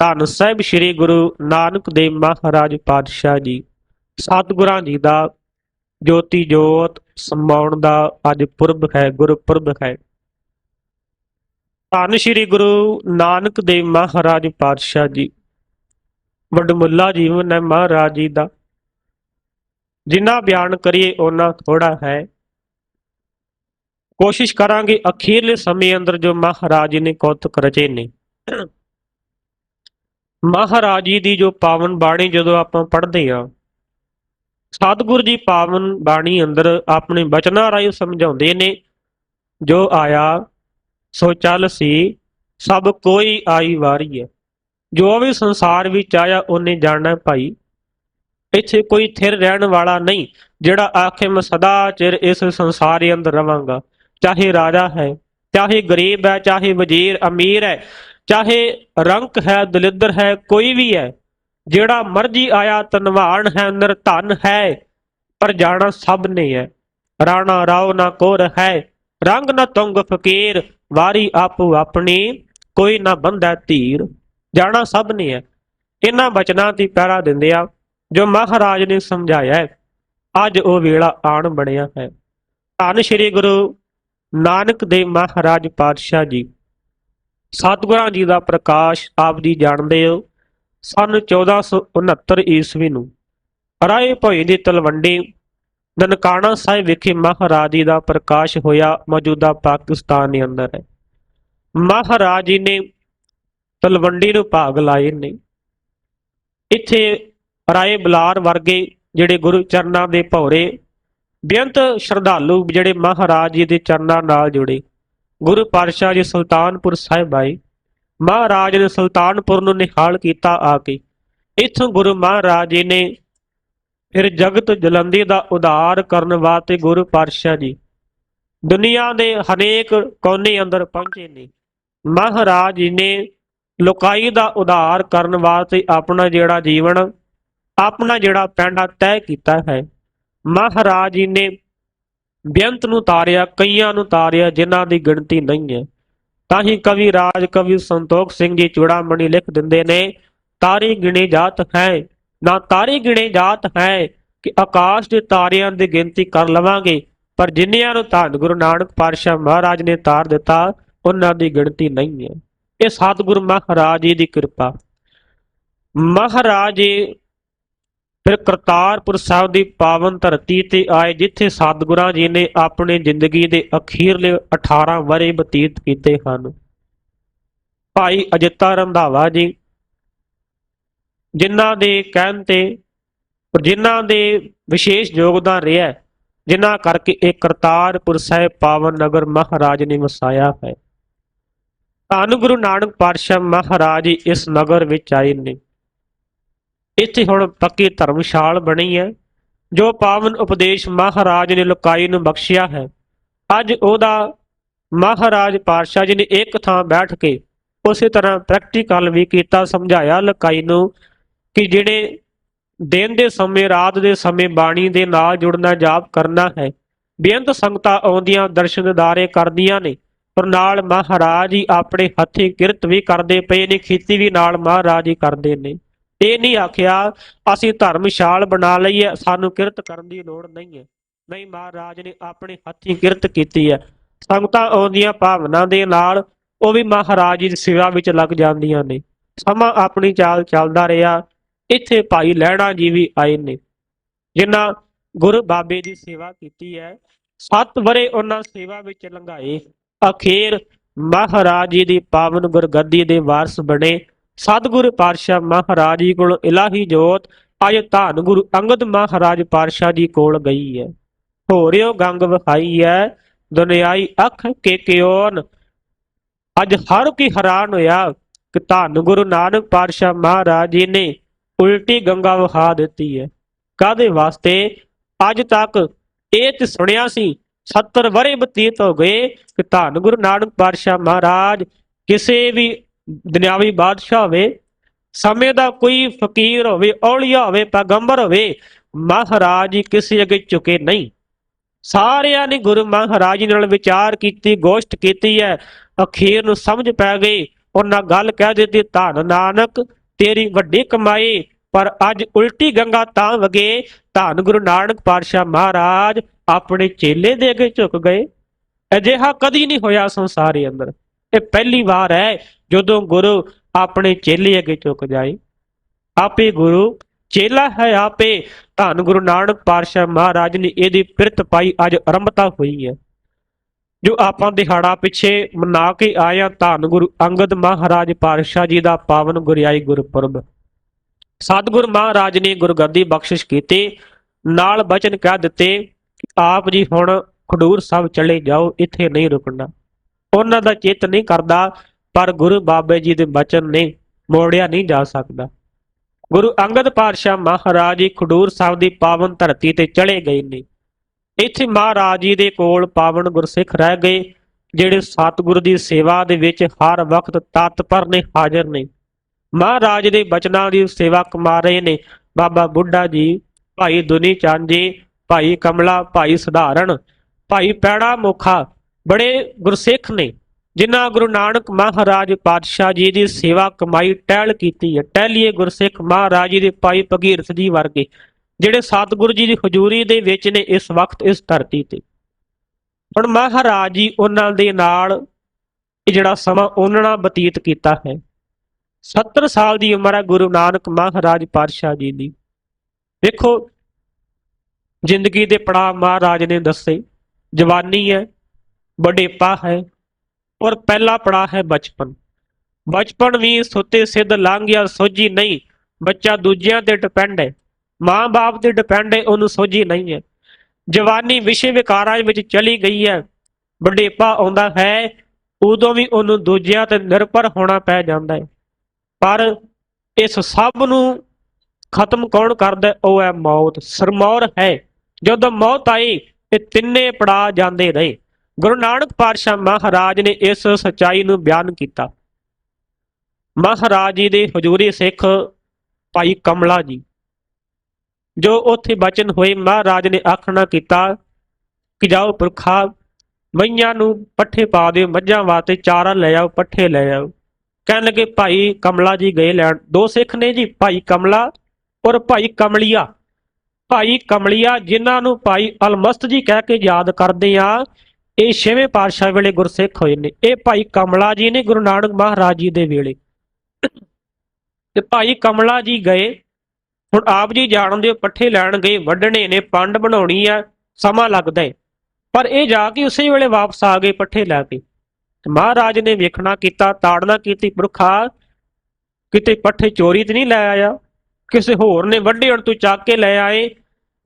ਧੰਨ ਸਾਹਿਬ ਸ੍ਰੀ ਗੁਰੂ ਨਾਨਕ ਦੇਵ ਮਹਾਰਾਜ ਪਾਤਸ਼ਾਹ ਜੀ। ਸਤਿਗੁਰਾਂ ਜੀ ਦਾ ਜੋਤੀ ਜੋਤ ਸਮਾਉਣ ਦਾ ਅੱਜ ਪੁਰਬ ਹੈ, ਗੁਰਪੁਰਬ ਹੈ। ਧੰਨ ਸ੍ਰੀ ਗੁਰੂ ਨਾਨਕ ਦੇਵ ਮਹਾਰਾਜ ਪਾਤਸ਼ਾਹ ਜੀ। ਵਡਮੁੱਲਾ ਜੀਵਨ ਹੈ ਮਹਾਰਾਜ ਜੀ ਦਾ। ਜਿੰਨਾ ਬਿਆਨ ਕਰੀਏ ਉਹਨਾਂ ਥੋੜਾ ਹੈ। ਕੋਸ਼ਿਸ਼ ਕਰਾਂਗੇ ਅਖੀਰਲੇ ਸਮੇਂ ਅੰਦਰ ਜੋ ਮਹਾਰਾਜ ਜੀ ਨੇ ਕੌਤਕ ਰਚੇ ਨੇ। ਮਹਾਰਾਜ ਜੀ ਦੀ ਜੋ ਪਾਵਨ ਬਾਣੀ ਜਦੋਂ ਆਪਾਂ ਪੜ੍ਹਦੇ ਹਾਂ, ਸਤਿਗੁਰੂ ਜੀ ਪਾਵਨ ਬਾਣੀ ਅੰਦਰ ਆਪਣੇ ਬਚਨਾਂ ਰਾਹੀਂ ਸਮਝਾਉਂਦੇ ਨੇ, ਜੋ ਆਇਆ, ਸੋ ਚੱਲ ਸੀ, ਸਭ ਕੋਈ ਆਈ ਵਾਰੀ ਹੈ। ਜੋ ਵੀ ਸੰਸਾਰ ਵਿੱਚ ਆਇਆ, ਉਹਨੇ ਜਾਣਨਾ ਭਾਈ। ਇੱਥੇ ਕੋਈ ਥਿਰ ਰਹਿਣ ਵਾਲਾ ਨਹੀਂ, ਜਿਹੜਾ ਆਖੇ, ਮੈਂ ਸਦਾ ਚਿਰ ਇਸ ਸੰਸਾਰ ਦੇ ਅੰਦਰ ਰਵਾਂਗਾ। ਚਾਹੇ ਰਾਜਾ ਹੈ, ਚਾਹੇ ਗਰੀਬ ਹੈ, ਚਾਹੇ ਵਜ਼ੀਰ, ਅਮੀਰ ਹੈ ਚਾਹੇ ਰੰਕ ਹੈ, ਦਲਿੱਦਰ ਹੈ, ਕੋਈ ਵੀ ਹੈ, ਜਿਹੜਾ ਮਰਜ਼ੀ ਆਇਆ ਧਨਵਾਨ ਹੈ ਨਿਰਧਨ ਹੈ, ਪਰ ਜਾਣਾ ਸਭ ਨੇ ਹੈ। ਰਾਣਾ ਰਾਉ ਨਾ ਕੋਰ ਹੈ, ਰੰਗ ਨਾ ਤੁੰਗ ਫਕੀਰ, ਵਾਰੀ ਆਪੋ ਆਪਣੀ, ਕੋਈ ਨਾ ਬੰਦਾ ਧੀਰ। ਜਾਣਾ ਸਭ ਨੇ ਹੈ। ਇਹਨਾਂ ਬਚਨਾਂ ਦੀ ਪਹਿਰਾ ਦਿੰਦੇ ਆ, ਜੋ ਮਹਾਰਾਜ ਨੇ ਸਮਝਾਇਆ ਹੈ। ਅੱਜ ਉਹ ਵੇਲਾ ਆਣ ਬਣਿਆ ਹੈ। ਧੰਨ ਸ੍ਰੀ ਗੁਰੂ ਨਾਨਕ ਦੇਵ ਮਹਾਰਾਜ ਪਾਤਸ਼ਾਹ ਜੀ। ਸਤਿਗੁਰਾਂ ਜੀ ਦਾ ਪ੍ਰਕਾਸ਼ ਆਪ ਜੀ ਜਾਣਦੇ ਹੋ, ਸਨ 1469 ਈਸਵੀ ਨੂੰ। ਰਾਏ ਭੋਈ ਦੀ ਤਲਵੰਡੀ, ਨਨਕਾਣਾ ਸਾਹਿਬ ਵਿਖੇ ਮਹਾਰਾਜ ਜੀ ਦਾ ਪ੍ਰਕਾਸ਼ ਹੋਇਆ ਮੌਜੂਦਾ ਪਾਕਿਸਤਾਨ ਦੇ ਅੰਦਰ। ਹੈ ਮਹਾਰਾਜ ਜੀ ਨੇ ਤਲਵੰਡੀ ਨੂੰ ਭਾਗ ਲਾਏ ਨੇ। ਇੱਥੇ ਰਾਏ ਬਲਾਰ ਵਰਗੇ ਜਿਹੜੇ ਗੁਰੂ ਚਰਨਾਂ ਦੇ ਭੌਰੇ, ਬੇਅੰਤ ਸ਼ਰਧਾਲੂ ਜਿਹੜੇ ਮਹਾਰਾਜ ਜੀ ਦੇ ਚਰਨਾਂ ਨਾਲ ਜੁੜੇ ਗੁਰੂ ਪਾਤਸ਼ਾਹ ਜੀ ਸੁਲਤਾਨਪੁਰ ਸਾਹਿਬ ਆਏ। ਮਹਾਰਾਜ ਨੇ ਸੁਲਤਾਨਪੁਰ ਨੂੰ ਨਿਹਾਲ ਕੀਤਾ ਆ ਕੇ। ਇੱਥੋਂ ਗੁਰੂ ਮਹਾਰਾਜ ਜੀ ਨੇ ਫਿਰ ਜਗਤ ਜਲੰਦੀ ਦਾ ਉਧਾਰ ਕਰਨ ਵਾਸਤੇ ਗੁਰੂ ਪਾਤਸ਼ਾਹ ਜੀ ਦੁਨੀਆ ਦੇ ਹਰੇਕ ਕੋਨੇ ਅੰਦਰ ਪਹੁੰਚੇ ਨੇ। ਮਹਾਰਾਜ ਜੀ ਨੇ ਲੋਕਾਈ ਦਾ ਉਧਾਰ ਕਰਨ ਵਾਸਤੇ ਆਪਣਾ ਜਿਹੜਾ ਜੀਵਨ, ਆਪਣਾ ਜਿਹੜਾ ਪੈਂਡਾ ਤੈਅ ਕੀਤਾ ਹੈ। ਮਹਾਰਾਜ ਜੀ ਨੇ ਬੇਅੰਤ ਨੂੰ ਤਾਰਿਆ, ਕਈਆਂ ਨੂੰ ਤਾਰਿਆ, ਜਿਨ੍ਹਾਂ ਦੀ ਗਿਣਤੀ ਨਹੀਂ ਹੈ। ਤਾਂ ਹੀ ਕਵੀ ਰਾਜ, ਕਵੀ ਸੰਤੋਖ ਸਿੰਘ ਜੀ ਚੂੜਾਮਣੀ ਲਿਖ ਦਿੰਦੇ ਨੇ, ਤਾਰੀ ਗਿਣੇ ਜਾਤ ਹੈ। ਨਾ ਤਾਰੀ ਗਿਣੇ ਜਾਤ ਹੈ ਕਿ ਆਕਾਸ਼ ਦੇ ਤਾਰਿਆਂ ਦੀ ਗਿਣਤੀ ਕਰ ਲਵਾਂਗੇ, ਪਰ ਜਿੰਨਿਆਂ ਨੂੰ ਧੰਨ ਗੁਰੂ ਨਾਨਕ ਪਾਤਸ਼ਾਹ ਮਹਾਰਾਜ ਨੇ ਤਾਰ ਦਿੱਤਾ, ਉਹਨਾਂ ਦੀ ਗਿਣਤੀ ਨਹੀਂ ਹੈ। ਇਹ ਸਤਿਗੁਰ ਮਹਾਰਾਜ ਜੀ ਦੀ ਕਿਰਪਾ। ਮਹਾਰਾਜ ਜੀ ਫਿਰ ਕਰਤਾਰਪੁਰ ਸਾਹਿਬ ਦੀ ਪਾਵਨ ਧਰਤੀ ਤੇ ਆਏ ਜਿੱਥੇ ਸਤਿਗੁਰਾਂ ਜੀ ਨੇ ਆਪਣੀ ਜ਼ਿੰਦਗੀ ਦੇ ਅਖੀਰਲੇ 18 ਵਰੇ ਬਤੀਤ ਕੀਤੇ ਹਨ। ਭਾਈ ਅਜਿਤਾ ਰੰਧਾਵਾ ਜੀ ਜਿਨ੍ਹਾਂ ਦੇ ਕਹਿਣ ਤੇ ਔਰ ਜਿਨ੍ਹਾਂ ਦੇ ਵਿਸ਼ੇਸ਼ ਯੋਗਦਾਨ ਰਿਹਾ ਹੈ, ਜਿਨ੍ਹਾਂ ਕਰਕੇ ਇਹ ਕਰਤਾਰਪੁਰ ਸਾਹਿਬ ਪਾਵਨ ਨਗਰ ਮਹਾਰਾਜ ਨੇ ਵਸਾਇਆ ਹੈ। ਧੰਨ ਗੁਰੂ ਨਾਨਕ ਪਾਤਸ਼ਾਹ ਮਹਾਰਾਜ ਜੀ ਇਸ ਨਗਰ ਵਿੱਚ ਆਏ ਨੇ। ਇੱਥੇ ਹੁਣ ਪੱਕੀ ਧਰਮਸ਼ਾਲ ਬਣੀ ਹੈ, ਜੋ ਪਾਵਨ ਉਪਦੇਸ਼ ਮਹਾਰਾਜ ਨੇ ਲੋਕਾਈ ਨੂੰ ਬਖਸ਼ਿਆ ਹੈ। ਅੱਜ ਉਹਦਾ ਮਹਾਰਾਜ ਪਾਤਸ਼ਾਹ ਜੀ ਨੇ ਇੱਕ ਥਾਂ ਬੈਠ ਕੇ ਉਸੇ ਤਰ੍ਹਾਂ ਪ੍ਰੈਕਟੀਕਲ ਵੀ ਕੀਤਾ, ਸਮਝਾਇਆ ਲੋਕਾਈ ਨੂੰ ਕਿ ਜਿਹੜੇ ਦਿਨ ਦੇ ਸਮੇਂ, ਰਾਤ ਦੇ ਸਮੇਂ ਬਾਣੀ ਦੇ ਨਾਲ ਜੁੜਨਾ, ਜਾਪ ਕਰਨਾ ਹੈ। ਬੇਅੰਤ ਸੰਗਤਾਂ ਆਉਂਦੀਆਂ, ਦਰਸ਼ਨ ਦਿਦਾਰੇ ਕਰਦੀਆਂ ਨੇ, ਪਰ ਨਾਲ ਮਹਾਰਾਜ ਹੀ ਆਪਣੇ ਹੱਥੀਂ ਕਿਰਤ ਵੀ ਕਰਦੇ ਪਏ ਨੇ, ਖੇਤੀ ਵੀ ਨਾਲ ਮਹਾਰਾਜ ਹੀ ਕਰਦੇ ਨੇ। ਇਹ ਨਹੀਂ ਆਖਿਆ, ਅਸੀਂ ਧਰਮਸ਼ਾਲ ਬਣਾ ਲਈਏ, ਸਾਨੂੰ ਕਿਰਤ ਕਰਨ ਦੀ ਲੋੜ ਨਹੀਂ ਹੈ। ਨਹੀਂ ਮਹਾਰਾਜ ਨੇ ਆਪਣੇ ਹੱਥੀਂ ਕਿਰਤ ਕੀਤੀ ਹੈ। ਸੰਗਤਾਂ ਆਉਂਦੀਆਂ ਭਾਵਨਾ ਦੇ ਨਾਲ ਉਹ ਵੀ ਮਹਾਰਾਜ ਜੀ ਦੀ ਸੇਵਾ ਵਿੱਚ ਲੱਗ ਜਾਂਦੀਆਂ ਨੇ। ਸਮਾਂ ਆਪਣੀ ਚਾਲ ਚੱਲਦਾ ਰਿਹਾ, ਇੱਥੇ ਭਾਈ ਲਹਿਣਾ ਜੀ ਵੀ ਆਏ ਨੇ। ਜਿਨ੍ਹਾਂ ਗੁਰੂ ਬਾਬੇ ਦੀ ਸੇਵਾ ਕੀਤੀ ਹੈ, ਸੱਤ ਵਰੇ ਉਹਨਾਂ ਸੇਵਾ ਵਿੱਚ ਲੰਘਾਏ। ਅਖੀਰ ਮਹਾਰਾਜ ਜੀ ਦੀ ਪਾਵਨ ਗੁਰਗੱਦੀ ਦੇ ਵਾਰਸ ਬਣੇ। ਸਤਿਗੁਰੂ ਪਾਤਸ਼ਾਹ ਮਹਾਰਾਜ ਜੀ ਕੋਲ ਇਲਾਹੀ ਜੋਤ, ਅੱਜ ਧੰਨ ਗੁਰੂ ਅੰਗਦ ਮਹਾਰਾਜ ਪਾਤਸ਼ਾਹ ਜੀ ਕੋਲ ਗਈ ਹੈ। ਹੋ ਗੰਗ ਵਿਖਾਈ ਹੈ, ਦੁਨਿਆਈ ਅੱਖ ਕੇ ਕਿਉਨ, ਅੱਜ ਹਰ ਕੀ ਹੈਰਾਨ ਹੋਇਆ ਕਿ ਧੰਨ ਗੁਰੂ ਨਾਨਕ ਪਾਤਸ਼ਾਹ ਮਹਾਰਾਜ ਜੀ ਨੇ ਉਲਟੀ ਗੰਗਾ ਵਹਾ ਦਿੱਤੀ ਹੈ। ਕਾਦੇ ਵਾਸਤੇ? ਅੱਜ ਤੱਕ ਇਹ ਤੇ ਸੁਣਿਆ ਸੀ 70 ਵਰੇ ਬਤੀਤ ਹੋ ਗਏ ਕਿ ਧੰਨ ਗੁਰੂ ਨਾਨਕ ਪਾਤਸ਼ਾਹ ਮਹਾਰਾਜ ਕਿਸੇ ਵੀ ਦੁਨਿਆਵੀ ਬਾਦਸ਼ਾਹ ਹੋਵੇ, ਸਮੇਂ ਦਾ ਕੋਈ ਫਕੀਰ ਹੋਵੇ, ਔਲੀਆ ਹੋਵੇ, ਪੈਗੰਬਰ ਹੋਵੇ, ਮਹਾਰਾਜ ਜੀ ਕਿਸੇ ਅੱਗੇ ਝੁਕੇ ਨਹੀਂ। ਸਾਰਿਆਂ ਨੇ ਗੁਰੂ ਮਹਾਰਾਜ ਜੀ ਨਾਲ ਵਿਚਾਰ ਕੀਤੀ, ਗੋਸ਼ਟ ਕੀਤੀ ਹੈ। ਅਖੀਰ ਨੂੰ ਸਮਝ ਪੈ ਗਈ। ਉਹਨਾਂ ਗੱਲ ਕਹਿ ਦਿੱਤੀ, ਧੰਨ ਨਾਨਕ, ਤੇਰੀ ਵੱਡੀ ਕਮਾਈ, ਪਰ ਅੱਜ ਉਲਟੀ ਗੰਗਾ ਤਾਂ ਵਗੇ। ਧੰਨ ਗੁਰੂ ਨਾਨਕ ਪਾਤਸ਼ਾਹ ਮਹਾਰਾਜ, ਆਪਣੇ ਚੇਲੇ ਦੇ ਅੱਗੇ ਝੁਕ ਗਏ। ਅਜਿਹਾ ਕਦੀ ਨਹੀਂ ਹੋਇਆ ਸੰਸਾਰੇ ਅੰਦਰ। ਇਹ ਪਹਿਲੀ ਵਾਰ ਹੈ ਜਦੋਂ ਗੁਰੂ ਆਪਣੇ ਚੇਲੇ ਅੱਗੇ ਝੁਕ ਜਾਏ, ਆਪੇ ਗੁਰੂ ਚੇਲਾ ਹੈ ਆਪੇ। ਧੰਨ ਗੁਰੂ ਨਾਨਕ ਪਾਤਸ਼ਾਹ ਮਹਾਰਾਜ ਨੇ ਇਹਦੀ ਪਿਰਤ ਪਾਈ, ਅੱਜ ਆਰੰਭਤਾ ਹੋਈ ਹੈ। ਜੋ ਆਪਾਂ ਦਿਹਾੜਾ ਪਿੱਛੇ ਮਨਾ ਕੇ ਆਇਆ ਧੰਨ ਗੁਰੂ ਅੰਗਦ ਮਹਾਰਾਜ ਪਾਤਸ਼ਾਹ ਜੀ ਦਾ ਪਾਵਨ ਗੁਰਿਆਈ ਗੁਰਪੁਰਬ। ਸਤਿਗੁਰ ਮਹਾਰਾਜ ਨੇ ਗੁਰਗੱਦੀ ਬਖਸ਼ਿਸ਼ ਕੀਤੀ, ਨਾਲ ਬਚਨ ਕਹਿ ਦਿੱਤੇ ਆਪ ਜੀ ਹੁਣ ਖਡੂਰ ਸਾਹਿਬ ਚਲੇ ਜਾਓ, ਇੱਥੇ ਨਹੀਂ ਰੁਕਣਾ। ਉਹਨਾਂ ਦਾ ਚਿੱਤ ਨਹੀਂ ਕਰਦਾ ਪਰ ਗੁਰੂ ਬਾਬੇ ਜੀ ਦੇ ਬਚਨ ਨੇ ਮੋੜਿਆ ਨਹੀਂ ਜਾ ਸਕਦਾ। ਗੁਰੂ ਅੰਗਦ ਪਾਤਸ਼ਾਹ ਮਹਾਰਾਜ ਜੀ ਖਡੂਰ ਸਾਹਿਬ ਦੀ ਪਾਵਨ ਧਰਤੀ ਤੇ ਚਲੇ ਗਏ ਨੇ। ਇੱਥੇ ਮਹਾਰਾਜ ਜੀ ਦੇ ਕੋਲ ਪਾਵਨ ਗੁਰਸਿੱਖ ਰਹਿ ਗਏ, ਜਿਹੜੇ ਸਤਿਗੁਰ ਦੀ ਸੇਵਾ ਦੇ ਵਿੱਚ ਹਰ ਵਕਤ ਤਤਪਰ ਨੇ, ਹਾਜ਼ਰ ਨੇ। ਮਹਾਰਾਜ ਦੇ ਬਚਨਾਂ ਦੀ ਸੇਵਾ ਕਮਾ ਰਹੇ ਨੇ। ਬਾਬਾ ਬੁੱਢਾ ਜੀ, ਭਾਈ ਦੁਨੀ ਚੰਦ ਜੀ, ਭਾਈ ਕਮਲਾ, ਭਾਈ ਸਧਾਰਨ, ਭਾਈ ਪੈੜਾ ਮੋਖਾ ਬੜੇ ਗੁਰਸਿੱਖ ਨੇ। ਜਿਨ੍ਹਾਂ ਗੁਰੂ ਨਾਨਕ ਮਹਾਰਾਜ ਪਾਤਸ਼ਾਹ ਜੀ ਦੀ ਸੇਵਾ ਕਮਾਈ ਟਹਿਲ ਕੀਤੀ ਹੈ, ਟਹਿਲੀਏ ਗੁਰਸਿੱਖ ਮਹਾਰਾਜ ਜੀ ਦੇ ਭਾਈ ਭਗੀਰਥ ਜੀ ਵਰਗੇ, ਜਿਹੜੇ ਸਤਿਗੁਰੂ ਜੀ ਦੀ ਹਜ਼ੂਰੀ ਦੇ ਵਿੱਚ ਨੇ ਇਸ ਵਕਤ ਇਸ ਧਰਤੀ ਤੇ। ਹੁਣ ਮਹਾਰਾਜ ਜੀ ਉਹਨਾਂ ਦੇ ਨਾਲ ਇਹ ਜਿਹੜਾ ਸਮਾਂ ਉਹਨਾਂ ਨਾਲ ਬਤੀਤ ਕੀਤਾ ਹੈ। 70 ਸਾਲ ਦੀ ਉਮਰ ਹੈ ਗੁਰੂ ਨਾਨਕ ਮਹਾਰਾਜ ਪਾਤਸ਼ਾਹ ਜੀ ਦੀ। ਵੇਖੋ, ਜ਼ਿੰਦਗੀ ਦੇ ਪੜਾਅ ਮਹਾਰਾਜ ਨੇ ਦੱਸੇ, ਜਵਾਨੀ ਹੈ ਬੁਢੇਪਾ ਹੈ ਔਰ ਪਹਿਲਾ ਪੜਾਅ ਹੈ ਬਚਪਨ। ਬਚਪਨ ਵੀ ਸੁੱਤੇ ਸਿੱਧ ਲੰਘ ਗਿਆ ਸੋਝੀ ਨਹੀਂ, ਬੱਚਾ ਦੂਜਿਆਂ ਤੇ ਡਿਪੈਂਡ ਹੈ। ਮਾਂ-ਬਾਪ ਤੇ ਡਿਪੈਂਡ ਹੈ, ਉਹਨੂੰ ਸੋਝੀ ਨਹੀਂ ਹੈ। ਜਵਾਨੀ ਵਿਸ਼ੇ ਵਿਕਾਰਾਂ ਵਿੱਚ ਚਲੀ ਗਈ ਹੈ। ਬੁਢੇਪਾ ਆਉਂਦਾ ਹੈ, ਉਦੋਂ ਵੀ ਉਹਨੂੰ ਦੂਜਿਆਂ ਤੇ ਨਿਰਭਰ ਹੋਣਾ ਪੈ ਜਾਂਦਾ ਹੈ। ਪਰ ਇਸ ਸਭ ਨੂੰ ਖਤਮ ਕੌਣ ਕਰਦਾ ਉਹ ਹੈ ਮੌਤ। ਸਰਮੌਰ ਹੈ। ਜਦੋਂ ਮੌਤ ਆਈ ਤੇ ਤਿੰਨੇ ਪੜਾ ਜਾਂਦੇ ਰਹੇ। ਗੁਰੂ ਨਾਨਕ ਪਾਤਸ਼ਾਹ ਮਹਾਰਾਜ ਨੇ ਇਸ ਸਚਾਈ ਨੂੰ ਬਿਆਨ ਕੀਤਾ। ਮਹਾਰਾਜ ਜੀ ਦੇ ਹਜ਼ੂਰੀ ਸਿੱਖ ਭਾਈ ਕਮਲਾ ਜੀ, ਜੋ ਉੱਥੇ ਬਚਨ ਹੋਏ, ਮਹਾਰਾਜ ਨੇ ਆਖਣਾ ਕੀਤਾ ਕਿ ਜਾਓ ਪੁਰਖਾ, ਮਈਆਂ ਨੂੰ ਪੱਠੇ ਪਾ ਦਿਓ, ਮੱਝਾਂ ਵਾਸਤੇ ਚਾਰਾ ਲੈ ਆਓ, ਪੱਠੇ ਲੈ ਆਓ। ਕਹਿਣ ਲੱਗੇ, ਭਾਈ ਕਮਲਾ ਜੀ ਗਏ ਲੈਣ। ਦੋ ਸਿੱਖ ਨੇ ਜੀ, ਭਾਈ ਕਮਲਾ ਔਰ ਭਾਈ ਕਮਲੀਆ। ਭਾਈ ਕਮਲੀਆ, ਜਿਨ੍ਹਾਂ ਨੂੰ ਭਾਈ ਅਲਮਸਤ ਜੀ ਕਹਿ ਕੇ ਯਾਦ ਕਰਦੇ ਆ ਇਹ ਛੇਵੇਂ ਪਾਤਸ਼ਾਹ ਵੇਲੇ ਗੁਰਸਿੱਖ ਹੋਏ ਨੇ। ਇਹ ਭਾਈ ਕਮਲਾ ਜੀ ਨੇ ਗੁਰੂ ਨਾਨਕ ਮਹਾਰਾਜ ਜੀ ਦੇ ਵੇਲੇ। ਤੇ ਭਾਈ ਕਮਲਾ ਜੀ ਗਏ। ਹੁਣ ਆਪ ਜੀ ਜਾਣਦੇ ਹੋ, ਪੱਠੇ ਲੈਣ ਗਏ, ਵੱਢਣੇ ਨੇ, ਪੰਡ ਬਣਾਉਣੀ ਆ, ਸਮਾਂ ਲੱਗਦਾ ਹੈ ਪਰ ਇਹ ਜਾ ਕੇ ਉਸੇ ਵੇਲੇ ਵਾਪਸ ਆ ਗਏ ਪੱਠੇ ਲੈ ਕੇ। ਤੇ ਮਹਾਰਾਜ ਨੇ ਵੇਖਣਾ ਕੀਤਾ, ਤਾੜਨਾ ਕੀਤੀ, ਪੁਰਖਾ ਕਿਤੇ ਪੱਠੇ ਚੋਰੀ ਤੇ ਨਹੀਂ ਲੈ ਆਇਆ। ਕਿਸੇ ਹੋਰ ਨੇ ਵੱਢੇ ਹੁਣ ਤੂੰ ਚੱਕ ਕੇ ਲੈ ਆਏ।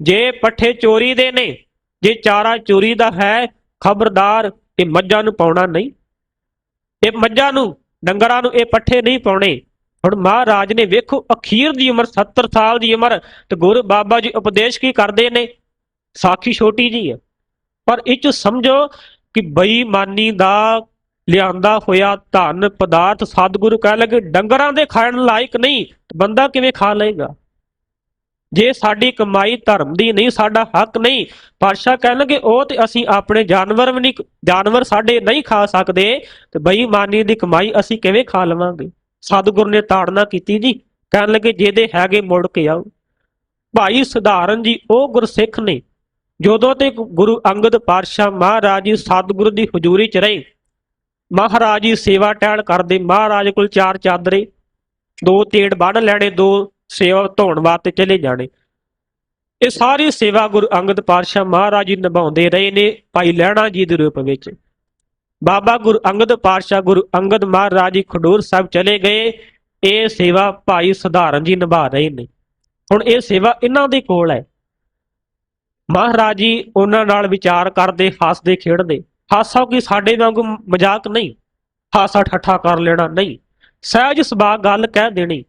ਜੇ ਪੱਠੇ ਚੋਰੀ ਦੇ ਨੇ, ਜੇ ਚਾਰਾ ਚੋਰੀ ਦਾ ਹੈ ਖਬਰਦਾਰ ਇਹ ਮੱਝਾਂ ਨੂੰ ਪਾਉਣਾ ਨਹੀਂ। ਇਹ ਮੱਝਾਂ ਨੂੰ, ਡੰਗਰਾਂ ਨੂੰ ਇਹ ਪੱਠੇ ਨਹੀਂ ਪਾਉਣੇ। ਹੁਣ ਮਹਾਰਾਜ ਨੇ ਵੇਖੋ, ਅਖੀਰ ਦੀ ਉਮਰ 70 ਸਾਲ ਦੀ ਉਮਰ, ਤੇ ਗੁਰੂ ਬਾਬਾ ਜੀ ਉਪਦੇਸ਼ ਕੀ ਕਰਦੇ ਨੇ? ਸਾਖੀ ਛੋਟੀ ਜੀ ਹੈ। ਪਰ ਇਹ ਚ ਸਮਝੋ ਕਿ ਬੇਈਮਾਨੀ ਦਾ ਲਿਆਂਦਾ ਹੋਇਆ ਧਨ, ਪਦਾਰਥ ਸਤਿਗੁਰੂ ਕਹਿ ਲਗੇ, ਡੰਗਰਾਂ ਦੇ ਖਾਣ ਲਾਇਕ ਨਹੀਂ ਬੰਦਾ ਕਿਵੇਂ ਖਾ ਲਏਗਾ? ਜੇ ਸਾਡੀ ਕਮਾਈ ਧਰਮ ਦੀ ਨਹੀਂ, ਸਾਡਾ ਹੱਕ ਨਹੀਂ, ਪਾਤਸ਼ਾਹ ਕਹਿਣਗੇ, ਉਹ ਤੇ ਅਸੀਂ ਆਪਣੇ ਜਾਨਵਰ ਵੀ ਨਹੀਂ, ਜਾਨਵਰ ਸਾਡੇ ਨਹੀਂ ਖਾ ਸਕਦੇ, ਤੇ ਬੇਈਮਾਨੀ ਦੀ ਕਮਾਈ ਅਸੀਂ ਕਿਵੇਂ ਖਾ ਲਵਾਂਗੇ? ਸਤਿਗੁਰ ਨੇ ਤਾੜਨਾ ਕੀਤੀ ਜੀ, ਕਹਿਣ ਲੱਗੇ ਜਿਹਦੇ ਹੈਗੇ ਮੁੜ ਕੇ ਆਓ। ਭਾਈ ਸਧਾਰਨ ਜੀ, ਉਹ ਗੁਰਸਿੱਖ ਨੇ, ਜਦੋਂ ਤੇ ਗੁਰੂ ਅੰਗਦ ਪਾਤਸ਼ਾਹ ਮਹਾਰਾਜ ਜੀ ਸਤਿਗੁਰ ਦੀ ਹਜ਼ੂਰੀ ਚ ਰਹੇ, ਮਹਾਰਾਜ ਜੀ ਸੇਵਾ ਟਹਿਲ ਕਰਦੇ, ਮਹਾਰਾਜ ਕੋਲ ਚਾਰ ਚਾਦਰੇ, ਦੋ ਤੇੜ ਬੰਨ ਲੈਣੇ, ਦੋ ਸੇਵਾ ਧੋਣ ਵਾਸਤੇ ਚਲੇ ਜਾਣੇ। ਇਹ ਸਾਰੀ ਸੇਵਾ ਗੁਰੂ ਅੰਗਦ ਪਾਤਸ਼ਾਹ ਮਹਾਰਾਜ ਜੀ ਨਿਭਾਉਂਦੇ ਰਹੇ ਨੇ ਭਾਈ ਲਹਿਣਾ ਜੀ ਦੇ ਰੂਪ ਵਿੱਚ। ਬਾਬਾ ਗੁਰੂ ਅੰਗਦ ਪਾਤਸ਼ਾਹ, ਗੁਰੂ ਅੰਗਦ ਮਹਾਰਾਜ ਜੀ ਖਡੂਰ ਸਾਹਿਬ ਚਲੇ ਗਏ। ਇਹ ਸੇਵਾ ਭਾਈ ਸਧਾਰਨ ਜੀ ਨਿਭਾ ਰਹੇ ਨੇ। ਹੁਣ ਇਹ ਸੇਵਾ ਇਹਨਾਂ ਦੇ ਕੋਲ ਹੈ। ਮਹਾਰਾਜ ਜੀ ਉਹਨਾਂ ਨਾਲ ਵਿਚਾਰ ਕਰਦੇ, ਹੱਸਦੇ, ਖੇਡਦੇ। ਹਾਸਾ ਕੀ ਸਾਡੇ ਵਾਂਗੂ ਮਜ਼ਾਕ ਨਹੀਂ। ਹਾਸਾ ਠੱਠਾ ਕਰ ਲੈਣਾ ਨਹੀਂ। ਸਹਿਜ ਸੁਭਾਅ ਗੱਲ ਕਹਿ ਦੇਣੀ।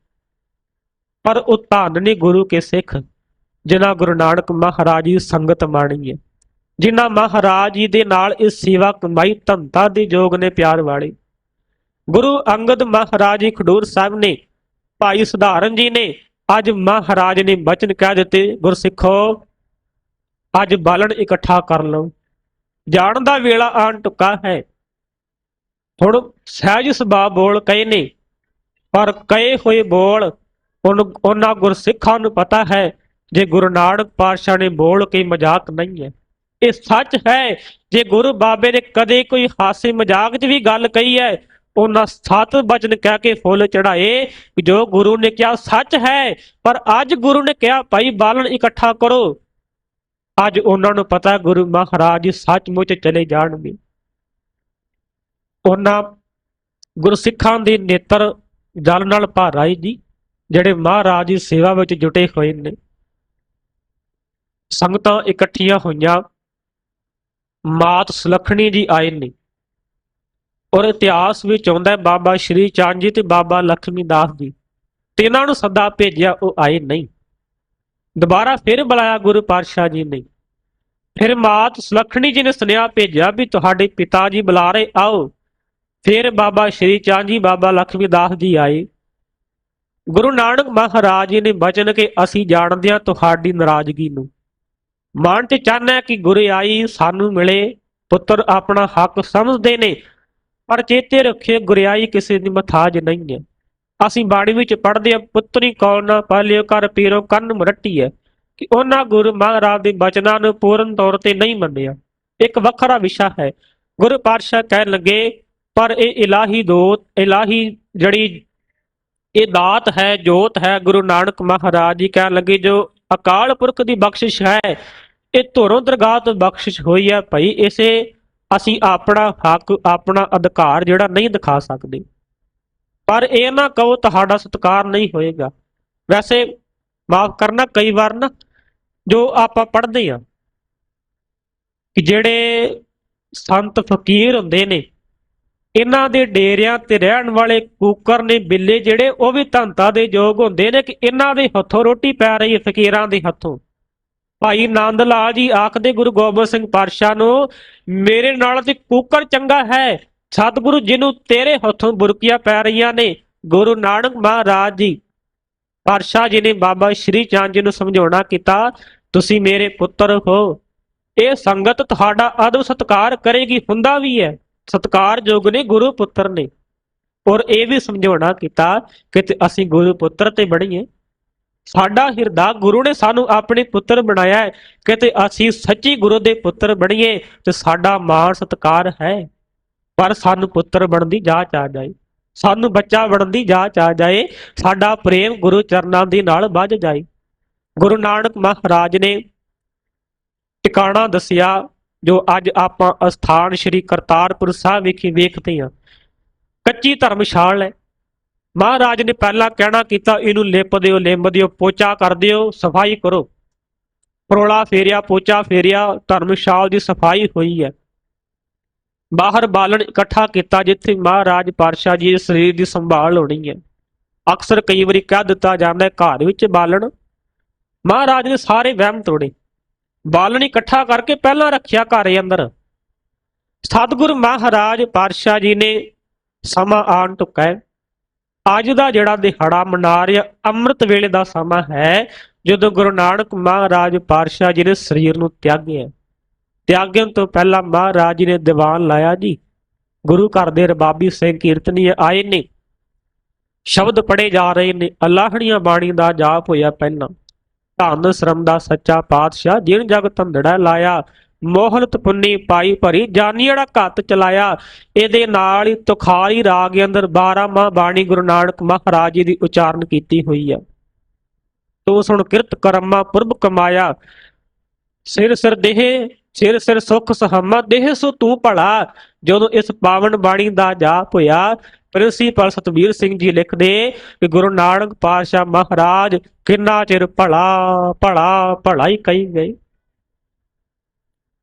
ਪਰ ਉਹ ਧੰਨ ਨੇ ਗੁਰੂ ਕੇ ਸਿੱਖ, ਜਿਨ੍ਹਾਂ ਗੁਰੂ ਨਾਨਕ ਮਹਾਰਾਜ ਦੀ ਸੰਗਤ ਮਾਣੀ ਹੈ ਜਿਨ੍ਹਾਂ ਮਹਾਰਾਜ ਜੀ ਦੇ ਨਾਲ ਇਸ ਸੇਵਾ ਕਮਾਈ ਧੰਤਾ ਦੇ ਜੋਗ ਨੇ ਪਿਆਰ ਵਾਲੇ। ਗੁਰੂ ਅੰਗਦ ਮਹਾਰਾਜ ਜੀ ਖਡੂਰ ਸਾਹਿਬ ਨੇ, ਭਾਈ ਸਧਾਰਨ ਜੀ ਨੇ, ਅੱਜ ਮਹਾਰਾਜ ਨੇ ਬਚਨ ਕਹਿ ਦਿੱਤੇ, ਗੁਰਸਿੱਖੋ, ਅੱਜ ਬਾਲਣ ਇਕੱਠਾ ਕਰ ਲਓ। ਜਾਣ ਦਾ ਵੇਲਾ ਆਣ ਟੁਕਾ ਹੈ। ਹੁਣ ਸਹਿਜ ਸੁਭਾਅ ਬੋਲ ਕਹੇ ਨੇ, ਪਰ ਕਹੇ ਹੋਏ ਬੋਲ ਉਹਨੂੰ ਉਹਨਾਂ ਗੁਰਸਿੱਖਾਂ ਨੂੰ ਪਤਾ ਹੈ ਜੇ ਗੁਰੂ ਨਾਨਕ ਪਾਤਸ਼ਾਹ ਨੇ ਬੋਲ ਕੇ ਮਜ਼ਾਕ ਨਹੀਂ ਹੈ। ਇਹ ਸੱਚ ਹੈ, ਜੇ ਗੁਰੂ ਬਾਬੇ ਨੇ ਕਦੇ ਕੋਈ ਹਾਸੇ ਮਜ਼ਾਕ 'ਚ ਵੀ ਗੱਲ ਕਹੀ ਹੈ, ਉਹਨਾਂ ਸਤ ਬਚਨ ਕਹਿ ਕੇ ਫੁੱਲ ਚੜਾਏ ਜੋ ਗੁਰੂ ਨੇ ਕਿਹਾ ਸੱਚ ਹੈ, ਪਰ ਅੱਜ ਗੁਰੂ ਨੇ ਕਿਹਾ, ਭਾਈ ਬਾਲਣ ਇਕੱਠਾ ਕਰੋ। ਅੱਜ ਉਹਨਾਂ ਨੂੰ ਪਤਾ ਗੁਰੂ ਮਹਾਰਾਜ ਜੀ ਸੱਚਮੁੱਚ ਚਲੇ ਜਾਣਗੇ। ਉਹਨਾਂ ਗੁਰਸਿੱਖਾਂ ਦੇ ਨੇਤਰ ਜਲ ਨਾਲ ਭਰ ਆਏ ਜੀ। ਜਿਹੜੇ ਮਹਾਰਾਜ ਦੀ ਸੇਵਾ ਵਿੱਚ ਜੁਟੇ ਹੋਏ ਨੇ। ਸੰਗਤਾਂ ਇਕੱਠੀਆਂ ਹੋਈਆਂ, ਮਾਤ ਸੁਲੱਖਣੀ ਜੀ ਆਏ ਨੇ। ਔਰ ਇਤਿਹਾਸ ਵਿੱਚ ਆਉਂਦਾ ਬਾਬਾ ਸ਼੍ਰੀ ਚੰਦ ਜੀ ਤੇ ਬਾਬਾ ਲਖਮੀ ਦਾਸ ਜੀ। ਤਿੰਨਾਂ ਨੂੰ ਸੱਦਾ ਭੇਜਿਆ, ਉਹ ਆਏ ਨਹੀਂ। ਦੁਬਾਰਾ ਫਿਰ ਬੁਲਾਇਆ ਗੁਰੂ ਪਾਤਸ਼ਾਹ ਜੀ ਨੇ। ਫਿਰ ਮਾਤ ਸੁਲੱਖਣੀ ਜੀ ਨੇ ਸੁਨੇਹਾ ਭੇਜਿਆ ਵੀ ਤੁਹਾਡੇ ਪਿਤਾ ਜੀ ਬੁਲਾ ਰਹੇ, ਆਓ। ਫਿਰ ਬਾਬਾ ਸ਼੍ਰੀ ਚੰਦ ਜੀ ਬਾਬਾ ਲਖਮੀ ਦਾਸ ਜੀ ਆਏ। ਗੁਰੂ ਨਾਨਕ ਮਹਾਰਾਜ ਜੀ ਨੇ ਬਚਨ ਕਿ ਅਸੀਂ ਜਾਣਦੇ ਹਾਂ ਤੁਹਾਡੀ ਨਾਰਾਜ਼ਗੀ ਨੂੰ। ਮਨ ਤੇ ਚਾਹਨਾ ਕਿ ਗੁਰੂ ਆਈ ਸਾਨੂੰ ਮਿਲੇ, ਪੁੱਤਰ ਆਪਣਾ ਹੱਕ ਸਮਝਦੇ ਨੇ, ਪਰ ਚੇਤੇ ਰੱਖਿਓ ਗੁਰਿਆਈ ਕਿਸੇ ਦੀ ਮਥਾਜ ਨਹੀਂ ਹੈ। ਅਸੀਂ ਬਾਣੀ ਵਿੱਚ ਪੜ੍ਹਦੇ ਹਾਂ, ਪੁੱਤਰੀ ਕੌਣ ਨਾ ਪਾਲਿਓ ਕਰ ਪੀਰੋ ਕੰਨ ਮਰੱਟੀ ਹੈ, ਕਿ ਉਹਨਾਂ ਗੁਰੂ ਮਹਾਰਾਜ ਦੇ ਬਚਨਾਂ ਨੂੰ ਪੂਰਨ ਤੌਰ ਤੇ ਨਹੀਂ ਮੰਨਿਆ। ਇੱਕ ਵੱਖਰਾ ਵਿਸ਼ਾ ਹੈ, ਗੁਰੂ ਪਾਤਸ਼ਾਹ ਕਹਿਣ ਲੱਗੇ, ਪਰ ਇਹ ਇਲਾਹੀ ਦੋਤ, ਇਲਾਹੀ ਜਿਹੜੀ ਇਹ ਦਾਤ ਹੈ, ਜੋਤ ਹੈ, ਗੁਰੂ ਨਾਨਕ ਮਹਾਰਾਜ ਜੀ ਕਹਿਣ ਲੱਗੇ, ਜੋ ਅਕਾਲ ਪੁਰਖ ਦੀ ਬਖਸ਼ਿਸ਼ ਹੈ, ਇਹ ਧੁਰੋਂ ਦਰਗਾਹ ਤੋਂ ਬਖਸ਼ਿਸ਼ ਹੋਈ ਹੈ ਭਾਈ ਇਸੇ ਅਸੀਂ ਆਪਣਾ ਹੱਕ, ਆਪਣਾ ਅਧਿਕਾਰ ਜਿਹੜਾ ਨਹੀਂ ਦਿਖਾ ਸਕਦੇ। ਪਰ ਇਹ ਨਾ ਕਹੋ ਤੁਹਾਡਾ ਸਤਿਕਾਰ ਨਹੀਂ ਹੋਏਗਾ। ਵੈਸੇ ਮਾਫ ਕਰਨਾ ਕਈ ਵਾਰ ਨਾ, ਜੋ ਆਪਾਂ ਪੜ੍ਹਦੇ ਆ ਕਿ ਜਿਹੜੇ ਸੰਤ ਫਕੀਰ ਹੁੰਦੇ ਨੇ ਇਹਨਾਂ ਦੇ ਡੇਰਿਆਂ ਤੇ ਰਹਿਣ ਵਾਲੇ ਕੂਕਰ ਨੇ ਬਿੱਲੇ ਜਿਹੜੇ, ਉਹ ਵੀ ਧੰਤਾ ਦੇ ਯੋਗ ਹੁੰਦੇ ਨੇ ਕਿ ਇਹਨਾਂ ਦੇ ਹੱਥੋਂ ਰੋਟੀ ਪੈ ਰਹੀ ਹੈ ਫਕੀਰਾਂ ਦੇ ਹੱਥੋਂ। ਭਾਈ ਨੰਦ ਲਾਲ ਜੀ ਆਖਦੇ ਗੁਰੂ ਗੋਬਿੰਦ ਸਿੰਘ ਪਾਤਸ਼ਾਹ ਨੂੰ, ਮੇਰੇ ਨਾਲ ਤੇ ਕੂਕਰ ਚੰਗਾ ਹੈ। ਸਤਿਗੁਰੂ ਜਿਹਨੂੰ ਤੇਰੇ ਹੱਥੋਂ ਬੁਰਕੀਆਂ ਪੈ ਰਹੀਆਂ ਨੇ, ਗੁਰੂ ਨਾਨਕ ਮਹਾਰਾਜ ਜੀ। ਪਾਤਸ਼ਾਹ ਜੀ ਨੇ ਬਾਬਾ ਸ਼੍ਰੀ ਚੰਦ ਜੀ ਨੂੰ ਸਮਝਾਉਣਾ ਕੀਤਾ, ਤੁਸੀਂ ਮੇਰੇ ਪੁੱਤਰ ਹੋ। ਇਹ ਸੰਗਤ ਤੁਹਾਡਾ ਅਦਬ ਸਤਕਾਰ ਕਰੇਗੀ, ਹੁੰਦਾ ਵੀ ਹੈ। ਸਤਕਾਰਯੋਗ ਨੇ, ਗੁਰੂ ਪੁੱਤਰ ਨੇ। ਔਰ ਇਹ ਵੀ ਸਮਝਾਉਣਾ ਕੀਤਾ ਕਿ ਅਸੀਂ ਗੁਰੂ ਪੁੱਤਰ ਤੇ ਬਣੀਏ। ਸਾਡਾ ਹਿਰਦਾ ਗੁਰੂ ਨੇ ਸਾਨੂੰ ਆਪਣੇ ਪੁੱਤਰ ਬਣਾਇਆ ਹੈ ਕਿ ਅਸੀਂ ਸੱਚੀ ਗੁਰੂ ਦੇ ਪੁੱਤਰ ਬਣੀਏ ਤੇ ਸਾਡਾ ਮਾਣ ਸਤਕਾਰ ਹੈ। ਪਰ ਸਾਨੂੰ ਪੁੱਤਰ ਬਣਨ ਦੀ ਜਾਚ ਆ ਜਾਏ। ਸਾਨੂੰ ਬੱਚਾ ਬਣਨ ਦੀ ਜਾਚ ਆ ਜਾਏ। ਸਾਡਾ ਪ੍ਰੇਮ ਗੁਰੂ ਚਰਨਾਂ ਦੇ ਨਾਲ ਵੱਜ ਜਾਏ। ਗੁਰੂ ਨਾਨਕ ਮਹਾਰਾਜ ਨੇ ਟਿਕਾਣਾ ਦੱਸਿਆ ਜੋ ਅੱਜ ਆਪਾਂ ਅਸਥਾਨ ਸ੍ਰੀ ਕਰਤਾਰਪੁਰ ਸਾਹਿਬ ਵਿਖੇ ਵੇਖਦੇ ਹਾਂ। ਕੱਚੀ ਧਰਮਸ਼ਾਲ ਹੈ। ਮਹਾਰਾਜ ਨੇ ਪਹਿਲਾਂ ਕਹਿਣਾ ਕੀਤਾ, ਇਹਨੂੰ ਲਿਪ ਦਿਓ, ਲਿੰਬ ਦਿਓ, ਪੋਚਾ ਕਰ ਦਿਓ, ਸਫ਼ਾਈ ਕਰੋ। ਪਰੋਲਾ ਫੇਰਿਆ, ਪੋਚਾ ਫੇਰਿਆ, ਧਰਮਸ਼ਾਲ ਦੀ ਸਫ਼ਾਈ ਹੋਈ ਹੈ। ਬਾਹਰ ਬਾਲਣ ਇਕੱਠਾ ਕੀਤਾ, ਜਿੱਥੇ ਮਹਾਰਾਜ ਪਾਤਸ਼ਾਹ ਜੀ ਦੇ ਸਰੀਰ ਦੀ ਸੰਭਾਲ ਹੋਣੀ ਹੈ। ਅਕਸਰ ਕਈ ਵਾਰੀ ਕਹਿ ਦਿੱਤਾ ਜਾਂਦਾ ਹੈ, ਘਰ ਵਿੱਚ ਬਾਲਣ। ਮਹਾਰਾਜ ਨੇ ਸਾਰੇ ਵਹਿਮ ਤੋੜੇ। ਬਾਲਣ ਇਕੱਠਾ ਕਰਕੇ ਪਹਿਲਾਂ ਰੱਖਿਆ ਘਰ ਅੰਦਰ। ਸਤਿਗੁਰੂ ਮਹਾਰਾਜ ਪਾਤਸ਼ਾਹ ਜੀ ਨੇ ਸਮਾਂ ਆਣ ਟੁਕਾ ਹੈ ਅੱਜ ਦਾ ਜਿਹੜਾ ਦਿਹਾੜਾ ਮਨਾ ਰਿਹਾ, ਅੰਮ੍ਰਿਤ ਵੇਲੇ ਦਾ ਸਮਾਂ ਹੈ, ਜਦੋਂ ਗੁਰੂ ਨਾਨਕ ਮਹਾਰਾਜ ਪਾਤਸ਼ਾਹ ਜੀ ਨੇ ਸਰੀਰ ਨੂੰ ਤਿਆਗਿਆ। ਤਿਆਗਣ ਤੋਂ ਪਹਿਲਾਂ ਮਹਾਰਾਜ ਜੀ ਨੇ ਦੀਵਾਨ ਲਾਇਆ ਜੀ। ਗੁਰੂ ਘਰ ਦੇ ਰਬਾਬੀ ਸਿੰਘ ਕੀਰਤਨੀ ਆਏ ਨੇ। ਸ਼ਬਦ ਪੜੇ ਜਾ ਰਹੇ ਨੇ। ਅੱਲਾਹਣੀਆਂ ਬਾਣੀ ਦਾ ਜਾਪ ਹੋਇਆ ਪਹਿਲਾਂ। ਧੰਨ ਸ਼ਰਮ ਦਾ ਸੱਚਾ ਪਾਤਸ਼ਾਹ ਜਿਨ ਜਗ ਧੰਦੜਾ ਲਾਇਆ, ਮੋਹਲਤ ਪੁੰਨੀ ਪਾਈ ਭਰੀ ਜਾਨੀੜਾ ਘੱਤ ਚਲਾਇਆ। ਇਹਦੇ ਨਾਲ ਹੀ ਤੁਖਾਰੀ ਰਾਗ ਅੰਦਰ 12 ਮਾਹ ਬਾਣੀ ਗੁਰੂ ਨਾਨਕ ਮਹਾਰਾਜ ਜੀ ਦੀ ਉਚਾਰਨ ਕੀਤੀ ਹੋਈ ਆ। ਤੂੰ ਸੁਣ ਕਿਰਤ ਕਰਮਾ ਪੁਰਬ ਕਮਾਇਆ, ਸਿਰ ਸਿਰ ਦੇਹ, ਸਿਰ ਸਿਰ ਸੁਖ ਸਹਮਾ, ਦੇਹ ਸੋ ਤੂੰ ਭਲਾ, ਜਦੋਂ ਇਸ ਪਾਵਨ ਬਾਣੀ ਦਾ ਜਾਪ ਹੋਇਆ ਪ੍ਰਿੰਸੀਪਲ ਸਤਵੀਰ ਸਿੰਘ ਜੀ ਲਿਖਦੇ ਕਿ ਗੁਰੂ ਨਾਨਕ ਪਾਤਸ਼ਾਹ ਮਹਾਰਾਜ ਕਿੰਨਾ ਚਿਰ ਭਲਾ ਭਲਾ ਭਲਾ ਹੀ ਕਹੀ ਗਏ।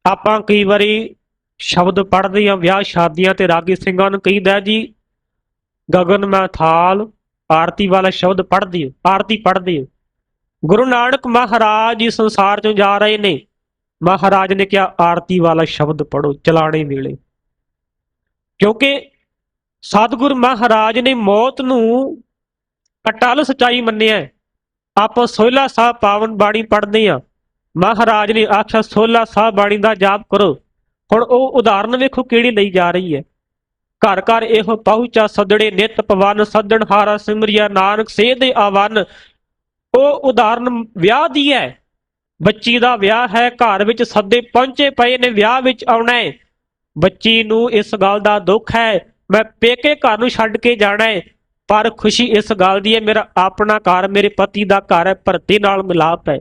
ਆਪਾਂ ਕਈ ਵਾਰੀ ਸ਼ਬਦ ਪੜ੍ਹਦੇ ਆ ਵਿਆਹ ਸ਼ਾਦੀਆਂ ਤੇ ਰਾਗੀ ਸਿੰਘਾਂ ਨੂੰ ਕਹਿੰਦਾ ਜੀ, ਗਗਨ ਮੈਂ ਥਾਲ, ਆਰਤੀ ਵਾਲਾ ਸ਼ਬਦ ਪੜ੍ਹਦੇ ਹੋ, ਆਰਤੀ ਪੜ੍ਹਦੇ ਹੋ। ਗੁਰੂ ਨਾਨਕ ਮਹਾਰਾਜ ਜੀ ਸੰਸਾਰ ਚੋਂ ਜਾ ਰਹੇ ਨੇ। ਮਹਾਰਾਜ ਨੇ ਕਿਹਾ, ਆਰਤੀ ਵਾਲਾ ਸ਼ਬਦ ਪੜੋ ਚਲਾਣੇ ਵੇਲੇ। ਕਿਉਂਕਿ ਸਤਿਗੁਰ ਮਹਾਰਾਜ ਨੇ ਮੌਤ ਨੂੰ ਅਟਲ ਸਚਾਈ ਮੰਨਿਆ ਆਪਾਂ ਸੋਹਿਲਾ ਸਾਹਿਬ ਪਾਵਨ ਬਾਣੀ ਪੜ੍ਹਦੇ ਆ ਮਹਾਰਾਜ ਨੇ ਆਖਿਆ, ਸੋਹਿਲਾ ਸਾਹਿਬ ਬਾਣੀ ਦਾ ਜਾਪ ਕਰੋ। ਹੁਣ ਉਹ ਉਦਾਹਰਨ ਵੇਖੋ ਕਿਹੜੀ ਲਈ ਜਾ ਰਹੀ ਹੈ। ਘਰ ਘਰ ਇਹੋ ਪਹੁੰਚਾ ਸਦੜੇ ਨਿਤ ਪਵਨ, ਸੱਦਣ ਹਾਰਾ ਸਿਮਰਿਆ, ਨਾਨਕ ਸੇ ਦੇ ਆਵਨ। ਉਹ ਉਦਾਹਰਨ ਵਿਆਹ ਦੀ ਹੈ। ਬੱਚੀ ਦਾ ਵਿਆਹ ਹੈ, ਘਰ ਵਿੱਚ ਸੱਦੇ ਪਹੁੰਚੇ ਪਏ ਨੇ, ਵਿਆਹ ਵਿੱਚ ਆਉਣਾ ਹੈ। ਬੱਚੀ ਨੂੰ ਇਸ ਗੱਲ ਦਾ ਦੁੱਖ ਹੈ ਮੈਂ ਪੇਕੇ ਘਰ ਨੂੰ ਛੱਡ ਕੇ ਜਾਣਾ ਹੈ ਪਰ ਖੁਸ਼ੀ ਇਸ ਗੱਲ ਦੀ ਹੈ ਮੇਰਾ ਆਪਣਾ ਘਰ ਮੇਰੇ ਪਤੀ ਦਾ ਘਰ ਹੈ ਭਰਤੀ ਨਾਲ ਮਿਲਾਪ ਹੈ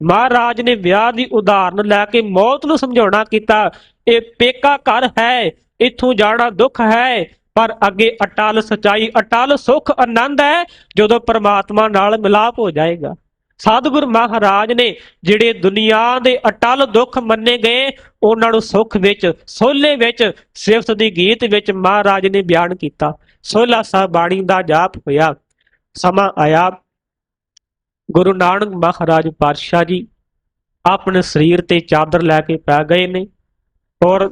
ਮਹਾਰਾਜ ਨੇ ਵਿਆਹ ਦੀ ਉਦਾਹਰਨ ਲੈ ਕੇ ਮੌਤ ਨੂੰ ਸਮਝਾਉਣਾ ਕੀਤਾ, ਇਹ ਪੇਕਾ ਘਰ ਹੈ, ਇੱਥੋਂ ਜਾਣਾ ਦੁੱਖ ਹੈ, ਪਰ ਅੱਗੇ ਅਟਲ ਸਚਾਈ, ਅਟਲ ਸੁਖ ਆਨੰਦ ਹੈ, ਜਦੋਂ ਪਰਮਾਤਮਾ ਨਾਲ ਮਿਲਾਪ ਹੋ ਜਾਏਗਾ। ਸਤਿਗੁਰ ਮਹਾਰਾਜ ਨੇ ਜਿਹੜੇ ਦੁਨੀਆ ਦੇ ਅਟਲ ਦੁੱਖ ਮੰਨੇ ਗਏ, ਉਹਨਾਂ ਨੂੰ ਸੁਖ ਵਿੱਚ, ਸੋਲੇ ਵਿੱਚ, ਸਿਫਤ ਦੀ ਗੀਤ ਵਿੱਚ ਮਹਾਰਾਜ ਨੇ ਬਿਆਨ ਕੀਤਾ। ਸੋਲਾ ਸਾਹਿਬ ਬਾਣੀ ਦਾ ਜਾਪ ਹੋਇਆ। ਸਮਾਂ ਆਇਆ। ਗੁਰੂ ਨਾਨਕ ਮਹਾਰਾਜ ਪਾਤਸ਼ਾਹ ਜੀ ਆਪਣੇ ਸਰੀਰ ਤੇ ਚਾਦਰ ਲੈ ਕੇ ਪੈ ਗਏ ਨੇ ਔਰ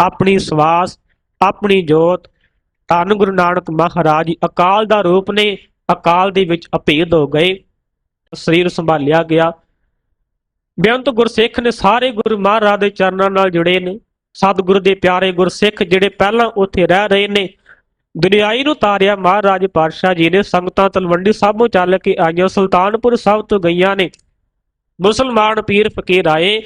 ਆਪਣੀ ਸਵਾਸ, ਆਪਣੀ ਜੋਤ ਧੰਨ ਗੁਰੂ ਨਾਨਕ ਮਹਾਰਾਜ ਅਕਾਲ ਦਾ ਰੂਪ ਨੇ, ਅਕਾਲ ਦੇ ਵਿੱਚ ਅਭੇਦ ਹੋ ਗਏ। ਸਰੀਰ ਸੰਭਾਲਿਆ ਗਿਆ। ਬੇਅੰਤ ਗੁਰਸਿੱਖ ਨੇ ਸਾਰੇ ਗੁਰੂ ਮਹਾਰਾਜ ਦੇ ਚਰਨਾਂ ਨਾਲ ਜੁੜੇ ਨੇ। ਸਤਿਗੁਰੂ ਦੇ ਪਿਆਰੇ ਗੁਰਸਿੱਖ ਜਿਹੜੇ ਪਹਿਲਾਂ ਉੱਥੇ ਰਹਿ ਰਹੇ ਨੇ, ਦੁਨਿਆਈ ਨੂੰ ਤਾਰਿਆ ਮਹਾਰਾਜ ਪਾਤਸ਼ਾਹ ਜੀ ਨੇ। ਸੰਗਤਾਂ ਤਲਵੰਡੀ ਸਾਬੋਂ ਚੱਲ ਕੇ ਆਈਆਂ। ਸੁਲਤਾਨਪੁਰ ਸਾਹਿਬ ਤੋਂ ਗਈਆਂ ਨੇ। ਮੁਸਲਮਾਨ ਪੀਰ ਫਕੀਰ ਆਏ।